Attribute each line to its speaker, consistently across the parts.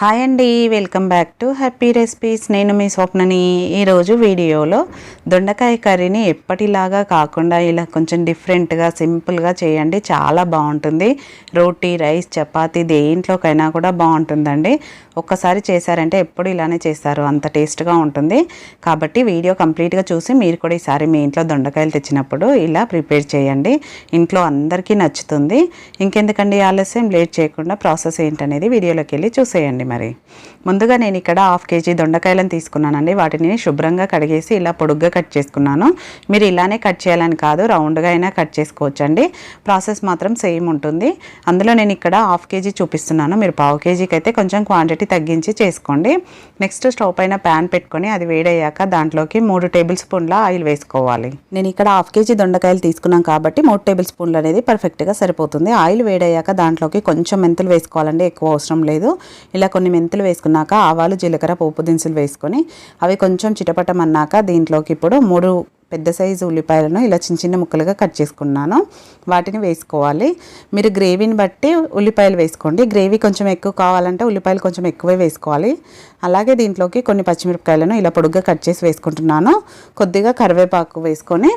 Speaker 1: hi అండి welcome back to happy recipes నేను మీ స్వప్నని ఈరోజు వీడియోలో దొండకాయ కర్రీని ఎప్పటిలాగా కాకుండా ఇలా కొంచెం డిఫరెంట్గా సింపుల్గా చేయండి చాలా బాగుంటుంది రోటీ రైస్ చపాతీ దేంట్లోకైనా కూడా బాగుంటుందండి ఒక్కసారి చేశారంటే ఎప్పుడు ఇలానే చేస్తారు అంత టేస్ట్గా ఉంటుంది కాబట్టి వీడియో కంప్లీట్గా చూసి మీరు కూడా ఈసారి మీ ఇంట్లో దొండకాయలు తెచ్చినప్పుడు ఇలా ప్రిపేర్ చేయండి ఇంట్లో అందరికీ నచ్చుతుంది ఇంకెందుకండి ఆలస్యం లేట్ చేయకుండా ప్రాసెస్ ఏంటనేది వీడియోలోకి వెళ్ళి చూసేయండి మరి ముందుగా నేను ఇక్కడ హాఫ్ కేజీ దొండకాయలను తీసుకున్నానండి వాటిని శుభ్రంగా కడిగేసి ఇలా పొడుగ్గా కట్ చేసుకున్నాను మీరు ఇలానే కట్ చేయాలని కాదు రౌండ్గా అయినా కట్ చేసుకోవచ్చండి ప్రాసెస్ మాత్రం సేమ్ ఉంటుంది అందులో నేను ఇక్కడ హాఫ్ కేజీ చూపిస్తున్నాను మీరు పావు కేజీకి అయితే కొంచెం క్వాంటిటీ తగ్గించి చేసుకోండి నెక్స్ట్ స్టవ్ పైన ప్యాన్ పెట్టుకొని అది వేడయ్యాక దాంట్లోకి మూడు టేబుల్ స్పూన్ల ఆయిల్ వేసుకోవాలి నేను ఇక్కడ హాఫ్ కేజీ దొండకాయలు తీసుకున్నాం కాబట్టి మూడు టేబుల్ స్పూన్లు అనేది పర్ఫెక్ట్గా సరిపోతుంది ఆయిల్ వేడయ్యాక దాంట్లోకి కొంచెం మెంతులు వేసుకోవాలండి ఎక్కువ అవసరం లేదు ఇలా కొన్ని మెంతులు వేసుకున్నాక ఆవాలు జీలకర్ర పోపు దినుసులు వేసుకొని అవి కొంచెం చిటపటమన్నాక దీంట్లోకి ఇప్పుడు మూడు పెద్ద సైజు ఉల్లిపాయలను ఇలా చిన్న చిన్న ముక్కలుగా కట్ చేసుకున్నాను వాటిని వేసుకోవాలి మీరు గ్రేవీని బట్టి ఉల్లిపాయలు వేసుకోండి గ్రేవీ కొంచెం ఎక్కువ కావాలంటే ఉల్లిపాయలు కొంచెం ఎక్కువే వేసుకోవాలి అలాగే దీంట్లోకి కొన్ని పచ్చిమిరపకాయలను ఇలా పొడుగ్గా కట్ చేసి వేసుకుంటున్నాను కొద్దిగా కరివేపాకు వేసుకొని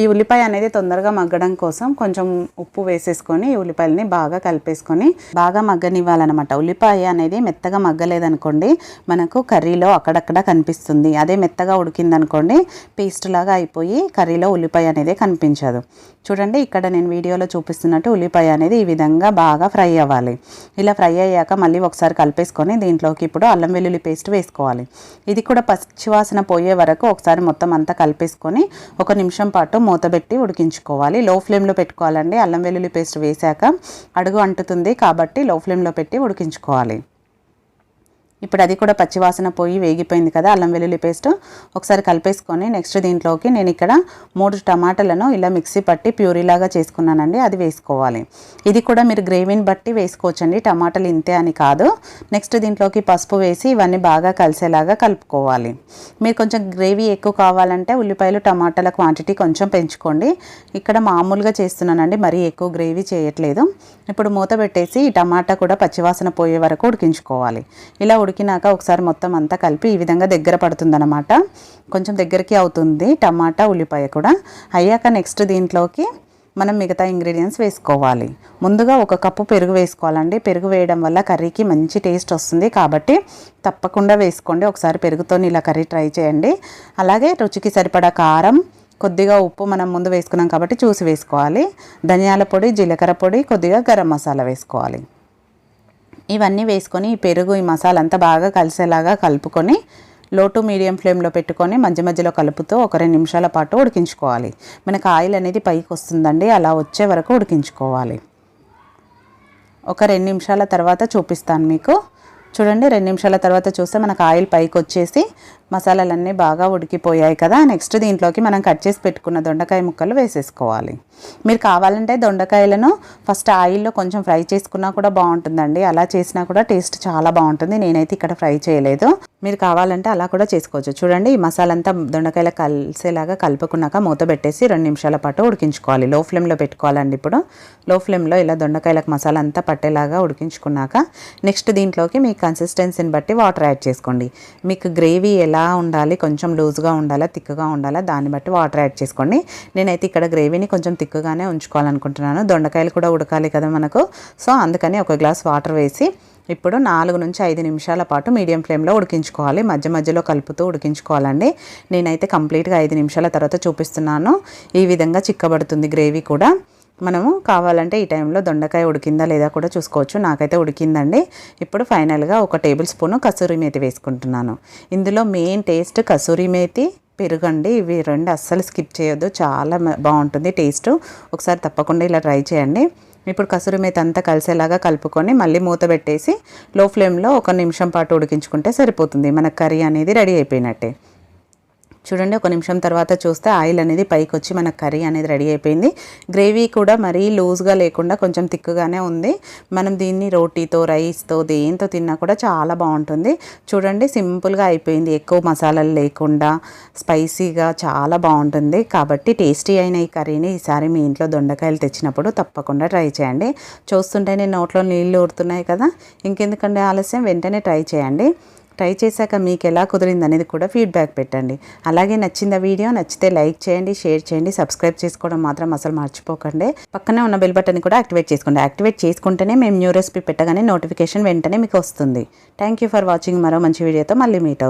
Speaker 1: ఈ ఉల్లిపాయ అనేది తొందరగా మగ్గడం కోసం కొంచెం ఉప్పు వేసేసుకొని ఈ ఉల్లిపాయలని బాగా కలిపేసుకొని బాగా మగ్గనివ్వాలన్నమాట ఉల్లిపాయ అనేది మెత్తగా మగ్గలేదనుకోండి మనకు కర్రీలో అక్కడక్కడ కనిపిస్తుంది అదే మెత్తగా ఉడికిందనుకోండి పేస్ట్ లాగా అయిపోయి కర్రీలో ఉల్లిపాయ అనేది కనిపించదు చూడండి ఇక్కడ నేను వీడియోలో చూపిస్తున్నట్టు ఉల్లిపాయ అనేది ఈ విధంగా బాగా ఫ్రై అవ్వాలి ఇలా ఫ్రై అయ్యాక మళ్ళీ ఒకసారి కలిపేసుకొని దీంట్లోకి ఇప్పుడు అల్లం వెల్లుల్లి పేస్ట్ వేసుకోవాలి ఇది కూడా పచ్చివాసన పోయే వరకు ఒకసారి మొత్తం అంతా కలిపేసుకొని ఒక నిమిషం పాటు మూతబెట్టి ఉడికించుకోవాలి లో ఫ్లేమ్లో పెట్టుకోవాలండి అల్లం వెల్లుల్లి పేస్ట్ వేశాక అడుగు అంటుతుంది కాబట్టి లో ఫ్లేమ్లో పెట్టి ఉడికించుకోవాలి ఇప్పుడు అది కూడా పచ్చివాసన పోయి వేగిపోయింది కదా అల్లం వెల్లుల్లి పేస్ట్ ఒకసారి కలిపేసుకొని నెక్స్ట్ దీంట్లోకి నేను ఇక్కడ మూడు టమాటాలను ఇలా మిక్సీ పట్టి ప్యూరీలాగా చేసుకున్నానండి అది వేసుకోవాలి ఇది కూడా మీరు గ్రేవీని బట్టి వేసుకోవచ్చండి టమాటాలు ఇంతే అని కాదు నెక్స్ట్ దీంట్లోకి పసుపు వేసి ఇవన్నీ బాగా కలిసేలాగా కలుపుకోవాలి మీరు కొంచెం గ్రేవీ ఎక్కువ కావాలంటే ఉల్లిపాయలు టమాటాల క్వాంటిటీ కొంచెం పెంచుకోండి ఇక్కడ మామూలుగా చేస్తున్నానండి మరీ ఎక్కువ గ్రేవీ చేయట్లేదు ఇప్పుడు మూత పెట్టేసి ఈ టమాటా కూడా పచ్చివాసన పోయే వరకు ఉడికించుకోవాలి ఇలా ఉడికి ఉడికినాక ఒకసారి మొత్తం అంతా కలిపి ఈ విధంగా దగ్గర పడుతుందనమాట కొంచెం దగ్గరికి అవుతుంది టమాటా ఉల్లిపాయ కూడా అయ్యాక నెక్స్ట్ దీంట్లోకి మనం మిగతా ఇంగ్రీడియంట్స్ వేసుకోవాలి ముందుగా ఒక కప్పు పెరుగు వేసుకోవాలండి పెరుగు వేయడం వల్ల కర్రీకి మంచి టేస్ట్ వస్తుంది కాబట్టి తప్పకుండా వేసుకోండి ఒకసారి పెరుగుతో ఇలా కర్రీ ట్రై చేయండి అలాగే రుచికి సరిపడా కారం కొద్దిగా ఉప్పు మనం ముందు వేసుకున్నాం కాబట్టి చూసి వేసుకోవాలి ధనియాల పొడి జీలకర్ర పొడి కొద్దిగా గరం మసాలా వేసుకోవాలి ఇవన్నీ వేసుకొని ఈ పెరుగు ఈ మసాలా అంతా బాగా కలిసేలాగా కలుపుకొని లో టు మీడియం ఫ్లేమ్లో పెట్టుకొని మధ్య మధ్యలో కలుపుతూ ఒక రెండు నిమిషాల పాటు ఉడికించుకోవాలి మనకు ఆయిల్ అనేది పైకి వస్తుందండి అలా వచ్చే వరకు ఉడికించుకోవాలి ఒక రెండు నిమిషాల తర్వాత చూపిస్తాను మీకు చూడండి రెండు నిమిషాల తర్వాత చూస్తే మనకు ఆయిల్ పైకి వచ్చేసి మసాలాలన్నీ బాగా ఉడికిపోయాయి కదా నెక్స్ట్ దీంట్లోకి మనం కట్ చేసి పెట్టుకున్న దొండకాయ ముక్కలు వేసేసుకోవాలి మీరు కావాలంటే దొండకాయలను ఫస్ట్ ఆయిల్లో కొంచెం ఫ్రై చేసుకున్నా కూడా బాగుంటుందండి అలా చేసినా కూడా టేస్ట్ చాలా బాగుంటుంది నేనైతే ఇక్కడ ఫ్రై చేయలేదు మీరు కావాలంటే అలా కూడా చేసుకోవచ్చు చూడండి ఈ మసాలా అంతా దొండకాయలు కలిసేలాగా కలుపుకున్నాక మూత పెట్టేసి రెండు నిమిషాల పాటు ఉడికించుకోవాలి లో ఫ్లేమ్లో పెట్టుకోవాలండి ఇప్పుడు లో ఫ్లేమ్లో ఇలా దొండకాయలకు మసాలా అంతా పట్టేలాగా ఉడికించుకున్నాక నెక్స్ట్ దీంట్లోకి మీ కన్సిస్టెన్సీని బట్టి వాటర్ యాడ్ చేసుకోండి మీకు గ్రేవీ ఎలా ఎలా ఉండాలి కొంచెం లూజ్గా ఉండాలా తిక్కుగా ఉండాలా దాన్ని బట్టి వాటర్ యాడ్ చేసుకోండి నేనైతే ఇక్కడ గ్రేవీని కొంచెం తిక్కుగానే ఉంచుకోవాలనుకుంటున్నాను దొండకాయలు కూడా ఉడకాలి కదా మనకు సో అందుకని ఒక గ్లాస్ వాటర్ వేసి ఇప్పుడు నాలుగు నుంచి ఐదు నిమిషాల పాటు మీడియం ఫ్లేమ్లో ఉడికించుకోవాలి మధ్య మధ్యలో కలుపుతూ ఉడికించుకోవాలండి నేనైతే కంప్లీట్గా ఐదు నిమిషాల తర్వాత చూపిస్తున్నాను ఈ విధంగా చిక్కబడుతుంది గ్రేవీ కూడా మనము కావాలంటే ఈ టైంలో దొండకాయ ఉడికిందా లేదా కూడా చూసుకోవచ్చు నాకైతే ఉడికిందండి ఇప్పుడు ఫైనల్గా ఒక టేబుల్ స్పూను కసూరి మేతి వేసుకుంటున్నాను ఇందులో మెయిన్ టేస్ట్ కసూరి మేతి పెరుగండి ఇవి రెండు అస్సలు స్కిప్ చేయొద్దు చాలా బాగుంటుంది టేస్ట్ ఒకసారి తప్పకుండా ఇలా ట్రై చేయండి ఇప్పుడు కసూరి మేత అంతా కలిసేలాగా కలుపుకొని మళ్ళీ మూత పెట్టేసి లో ఫ్లేమ్లో ఒక నిమిషం పాటు ఉడికించుకుంటే సరిపోతుంది మన కర్రీ అనేది రెడీ అయిపోయినట్టే చూడండి ఒక నిమిషం తర్వాత చూస్తే ఆయిల్ అనేది పైకి వచ్చి మన కర్రీ అనేది రెడీ అయిపోయింది గ్రేవీ కూడా మరీ లూజ్గా లేకుండా కొంచెం తిక్కుగానే ఉంది మనం దీన్ని రోటీతో రైస్తో దేంతో తిన్నా కూడా చాలా బాగుంటుంది చూడండి సింపుల్గా అయిపోయింది ఎక్కువ మసాలాలు లేకుండా స్పైసీగా చాలా బాగుంటుంది కాబట్టి టేస్టీ అయిన ఈ కర్రీని ఈసారి మీ ఇంట్లో దొండకాయలు తెచ్చినప్పుడు తప్పకుండా ట్రై చేయండి చూస్తుంటే నేను నోట్లో నీళ్ళు ఊరుతున్నాయి కదా ఇంకెందుకంటే ఆలస్యం వెంటనే ట్రై చేయండి ట్రై చేశాక మీకు ఎలా కుదిరింది అనేది కూడా ఫీడ్బ్యాక్ పెట్టండి అలాగే నచ్చింద వీడియో నచ్చితే లైక్ చేయండి షేర్ చేయండి సబ్స్క్రైబ్ చేసుకోవడం మాత్రం అసలు మర్చిపోకండి పక్కనే ఉన్న బెల్ బటన్ కూడా యాక్టివేట్ చేసుకోండి యాక్టివేట్ చేసుకుంటేనే మేము న్యూ రెసిపీ పెట్టగానే నోటిఫికేషన్ వెంటనే మీకు వస్తుంది థ్యాంక్ యూ ఫర్ వాచింగ్ మరో మంచి వీడియోతో మళ్ళీ మీట్